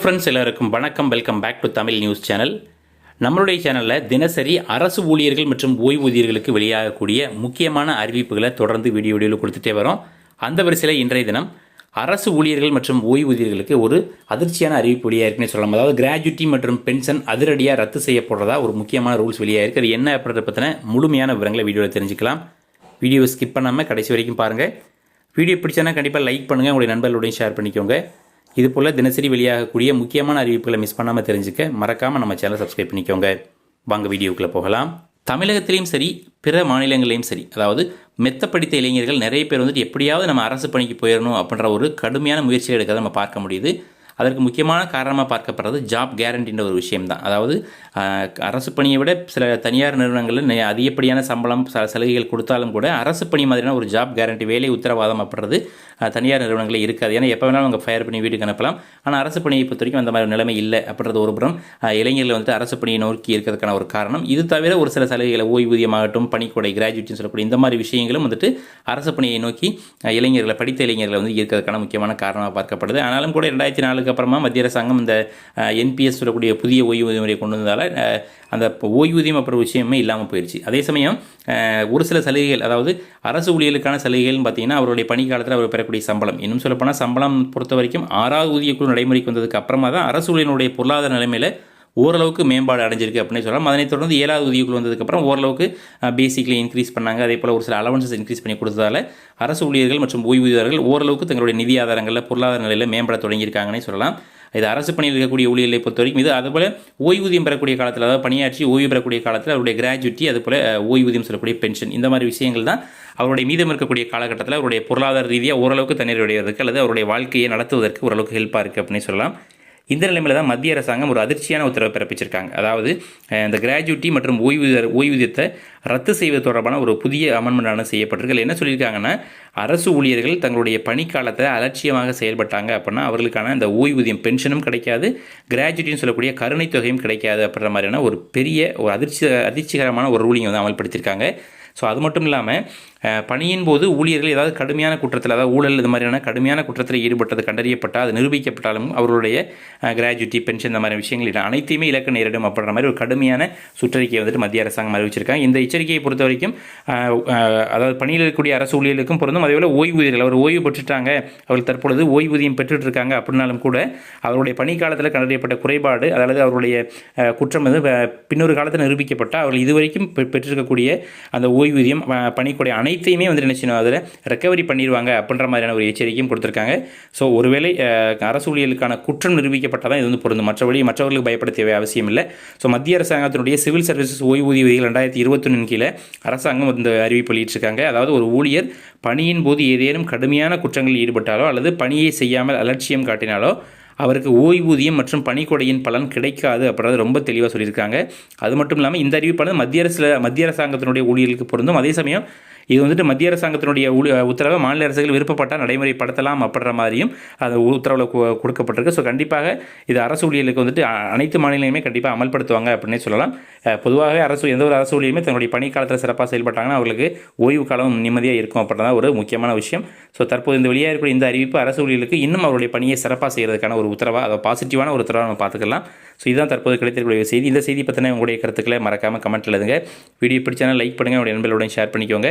Friends எல்லாருக்கும் வணக்கம். Welcome back to Tamil news channel நம்மளுடைய சேனலில் தினசரி அரசு ஊழியர்கள் மற்றும் ஓய்வூதியர்களுக்கு வெளியாகக்கூடிய முக்கியமான அறிவிப்புகளை தொடர்ந்து வீடியோ வீடியோவில் கொடுத்துட்டே வரோம். அந்த வரிசையில் இன்றைய தினம் அரசு ஊழியர்கள் மற்றும் ஓய்வூதியர்களுக்கு ஒரு அதிர்ச்சியான அறிவிப்பு வெளியாயிருக்குன்னு சொல்லலாம். அதாவது கிராஜுவிட்டி மற்றும் பென்ஷன் அதிரடியாக ரத்து செய்யப்படுறதா ஒரு முக்கியமான ரூல்ஸ் வெளியாயிருக்கு. அது என்ன அப்படின்றத பற்றின முழுமையான விவரங்களை வீடியோவில் தெரிஞ்சுக்கலாம். வீடியோவை ஸ்கிப் பண்ணாமல் கடைசி வரைக்கும் பாருங்கள் வீடியோ பிடிச்சனா கண்டிப்பாக லைக் பண்ணுங்கள் உங்களுடைய நண்பர்களுடையும் ஷேர் பண்ணிக்கோங்க. இது போல் தினசரி வெளியாகக்கூடிய முக்கியமான அறிவிப்புகளை மிஸ் பண்ணாமல் தெரிஞ்சுக்க மறக்காமல் நம்ம சேனலை சப்ஸ்கிரைப் பண்ணிக்கோங்க. வாங்க வீடியோக்குள்ளே போகலாம். தமிழகத்திலையும் சரி பிற மாநிலங்களையும் சரி அதாவது மெத்த படித்த இளைஞர்கள் நிறைய பேர் வந்துட்டு எப்படியாவது நம்ம அரசு பணிக்கு போயிடணும் அப்படின்ற ஒரு கடுமையான முயற்சிகள் எடுக்கிறத நம்ம பார்க்க முடியுது. அதற்கு முக்கியமான காரணமாக பார்க்கப்படுறது ஜாப் கேரண்டின்ற ஒரு விஷயம் தான் அதாவது அரசு பணியை விட சில தனியார் நிறுவனங்களில் நெ- அதிகப்படியான சம்பளம் ச சலுகைகள் கொடுத்தாலும் கூட அரசு பணி மாதிரியான ஒரு ஜாப் கேரண்டி வேலை உத்தரவாதம் அப்படின்றது தனியார் நிறுவனங்களில் இருக்காது. ஏன்னா எப்போ வேணாலும் அவங்க ஃபயர் பண்ணி வீட்டுக்கு அனுப்பலாம். ஆனால் அரசு பணியை பொறுத்த வரைக்கும் அந்த மாதிரி நிலைமை இல்லை அப்படின்றது ஒரு புறம். இளைஞர்கள் வந்து அரசு பணியை நோக்கி இருக்கிறதுக்கான ஒரு காரணம். இது தவிர ஒரு சில சலுகைகளை ஓய்வூதியமாகட்டும் பணிக்கொடை கிராஜுவேட்னு சொல்லக்கூடிய இந்த மாதிரி விஷயங்களும் வந்துட்டு அரசு பணியை நோக்கி இளைஞர்களை படித்த இளைஞர்களை வந்து இருக்கிறதுக்கான முக்கியமான காரணமாக பார்க்கப்படுது. ஆனாலும் கூட ரெண்டாயிரத்தி நாலு அதுக்கப்புறமா மத்திய அரசாங்கம் இந்த என்பிஎஸ் சொல்லக்கூடிய புதிய ஓய்வூதிய முறையை கொண்டு வந்ததால் அந்த ஓய்வூதியம் அப்புறம் விஷயமே இல்லாமல் போயிடுச்சு அதே சமயம் ஒரு சில சலுகைகள் அதாவது அரசு ஊழியர்களுக்கான சலுகைகள்னு பார்த்தீங்கன்னா அவருடைய பணிக்காலத்தில் அவர் பெறக்கூடிய சம்பளம். இன்னும் சொல்லப்போனால் சம்பளம் பொறுத்த வரைக்கும் ஆறாவது ஊதியக்குழு நடைமுறைக்கு வந்ததுக்கு அப்புறமா தான் அரசு ஊழியர்களுடைய பொருளாதார நிலைமையில் ஓரளவுக்கு மேம்பாடு அடைஞ்சிருக்கு அப்படின்னு சொல்லலாம். அதனைத் தொடர்ந்து ஏழாவது உதவிக்குழு வந்ததுக்கப்புறம் ஓரளவுக்கு பேசிக்லி இன்க்ரீஸ் பண்ணாங்க. அதே போல் ஒரு சில அலவன்சஸ் இன்க்ரீஸ் பண்ணி கொடுத்ததால அரசு ஊழியர்கள் மற்றும் ஓய்வூதியர்கள் ஓரளவுக்கு தங்களுடைய நிதி ஆதாரங்களில் பொருளாதார நிலையில் மேம்பட தொடங்கியிருக்காங்கன்னே சொல்லலாம். இது அரசு பணியில் இருக்கக்கூடிய ஊழியர்களை பொறுத்த வரைக்கும் இது அதுபோல் ஓய்வூதியம் பெறக்கூடிய காலத்தில் அதாவது பணியாற்றி ஓய்வு பெறக்கூடிய காலத்தில் அவருடைய கிராஜுவிட்டி அதுபோல் ஓய்வூதியம் சொல்லக்கூடிய பென்ஷன் இந்த மாதிரி விஷயங்கள் தான் அவருடைய மீதம் இருக்கக்கூடிய காலகட்டத்தில் அவருடைய பொருளாதார ரீதியாக ஓரளவுக்கு தண்ணீர் அடைவதற்கு அல்லது அவருடைய வாழ்க்கையை நடத்துவதற்கு ஓரளவுக்கு ஹெல்ப்பாக இருக்குது அப்படின்னு சொல்லலாம். இந்த நிலைமையில் தான் மத்திய அரசாங்கம் ஒரு அதிர்ச்சியான உத்தரவை பிறப்பிச்சிருக்காங்க. அதாவது இந்த கிராஜுவிட்டி மற்றும் ஓய்வூதிய ஓய்வூதியத்தை ரத்து செய்வது தொடர்பான ஒரு புதிய அமன்மெண்டான செய்யப்பட்டிருக்கு. என்ன சொல்லியிருக்காங்கன்னா அரசு ஊழியர்கள் தங்களுடைய பணிக்காலத்தை அலட்சியமாக செயல்பட்டாங்க அப்படின்னா அவர்களுக்கான அந்த ஓய்வூதியம் பென்ஷனும் கிடைக்காது கிராஜுவேட்டின்னு சொல்லக்கூடிய கருணைத் தொகையும் கிடைக்காது அப்படின்ற மாதிரியான ஒரு பெரிய ஒரு அதிர்ச்சி அதிர்ச்சிகரமான ஒரு ரூலிங் வந்து அமல்படுத்தியிருக்காங்க. ஸோ அது மட்டும் இல்லாமல் பணியின் போது ஊழியர்கள் ஏதாவது கடுமையான குற்றத்தில் அதாவது ஊழல் இது மாதிரியான கடுமையான குற்றத்தில் ஈடுபட்டது கண்டறியப்பட்டால் அது நிரூபிக்கப்பட்டாலும் அவர்களுடைய கிராஜுவிட்டி பென்ஷன் இந்த மாதிரி விஷயங்கள் அனைத்தையுமே இலக்க நேரிடும் அப்படின்ற மாதிரி ஒரு கடுமையான சுற்றறிக்கையை வந்துட்டு மத்திய அரசாங்கம் அறிவிச்சிருக்காங்க. இந்த எச்சரிக்கையை பொறுத்த வரைக்கும் அதாவது பணியில் இருக்கக்கூடிய அரசு ஊழியர்களுக்கும் பொருந்தும். அதேபோல் ஓய்வூதியர்கள் அவர் ஓய்வு பெற்றுட்டாங்க அவர்கள் தற்பொழுது ஓய்வூதியம் பெற்றுட்டு இருக்காங்க அப்படின்னாலும் கூட அவருடைய பணிக்காலத்தில் கண்டறியப்பட்ட குறைபாடு அதாவது அவருடைய குற்றம் வந்து பின்னொரு காலத்தில் நிரூபிக்கப்பட்டால் அவர்கள் இதுவரைக்கும் பெ- பெற்றிருக்கக்கூடிய அந்த ஓய்வூதியம் அஹ், பணிக்குடைய அனைத்தையுமே வந்து என்ன செய்யணும் அதில் ரெக்கவரி பண்ணிடுவாங்க அப்படின்ற மாதிரியான ஒரு எச்சரிக்கையும் கொடுத்துருக்காங்க. ஸோ ஒருவேளை அரசு ஊழியர்களுக்கான குற்றம் நிரூபிக்கப்பட்டால் தான் இது வந்து பொருந்தும். மற்றபடி மற்றவர்களுக்கு பயப்பட தேவை அவசியம் இல்லை. ஸோ மத்திய அரசாங்கத்தினுடைய சிவில் சர்வீசஸ் ஓய்வூதிய விதிகள் ரெண்டாயிரத்தி இருபத்தொன்னின் கீழே அரசாங்கம் இந்த அறிவிப்பு வெளியிட்டிருக்காங்க. அதாவது ஒரு ஊழியர் பணியின் போது ஏதேனும் கடுமையான குற்றங்களில் ஈடுபட்டாலோ அல்லது பணியை செய்யாமல் அலட்சியம் காட்டினாலோ அவருக்கு ஓய்வூதியம் மற்றும் பணிக்கொடையின் பலன் கிடைக்காது அப்படின்றது ரொம்ப தெளிவாக சொல்லியிருக்காங்க. அது மட்டும் இல்லாமல் இந்த அறிவிப்பானது மத்திய அரசில் மத்திய அரசாங்கத்தினுடைய ஊழியர்களுக்கு பொருந்தும். அதே சமயம் இது வந்துட்டு மத்திய அரசாங்கத்தினுடைய உத்தரவை மாநில அரசுகள் விருப்பப்பட்டால் நடைமுறைப்படுத்தலாம் அப்படின்ற மாதிரியும் அந்த உத்தரவில் கொடுக்கப்பட்டிருக்கு. ஸோ கண்டிப்பாக இது அரசு ஊழியர்களுக்கு வந்துட்டு அனைத்து மாநிலங்களுமே கண்டிப்பாக அமல்படுத்துவாங்க அப்படின்னே சொல்லலாம். பொதுவாகவே அரசு எந்த ஒரு அரசு ஊழியருமே தன்னுடைய பணிக்காலத்தில் சிறப்பாக செயல்பட்டாங்கன்னா அவர்களுக்கு ஓய்வு காலம் நிம்மதியாக இருக்கும் அப்படின்றதான் ஒரு முக்கியமான விஷயம். ஸோ தற்போது இந்த வெளியாக இருக்கக்கூடிய இந்த அறிவிப்பு அரசு ஊழியர்களுக்கு இன்னும் அவருடைய பணியை சிறப்பாக செய்கிறதுக்கான ஒரு உத்தரவாக அதை பாசிட்டிவான ஒரு உத்தரவாக நம்ம பார்த்துக்கலாம். ஸோ இதுதான் தற்போது கிடைத்திருக்கக்கூடிய செய்தி. இந்த செய்தி பற்றின உங்களுடைய கருத்துக்களை மறக்காமல் கமெண்ட் எழுதுங்க. வீடியோ பிடிச்சானா லைக் பண்ணுங்கள் உங்களுடைய நண்பர்களுடன் ஷேர் பண்ணிக்கோங்க.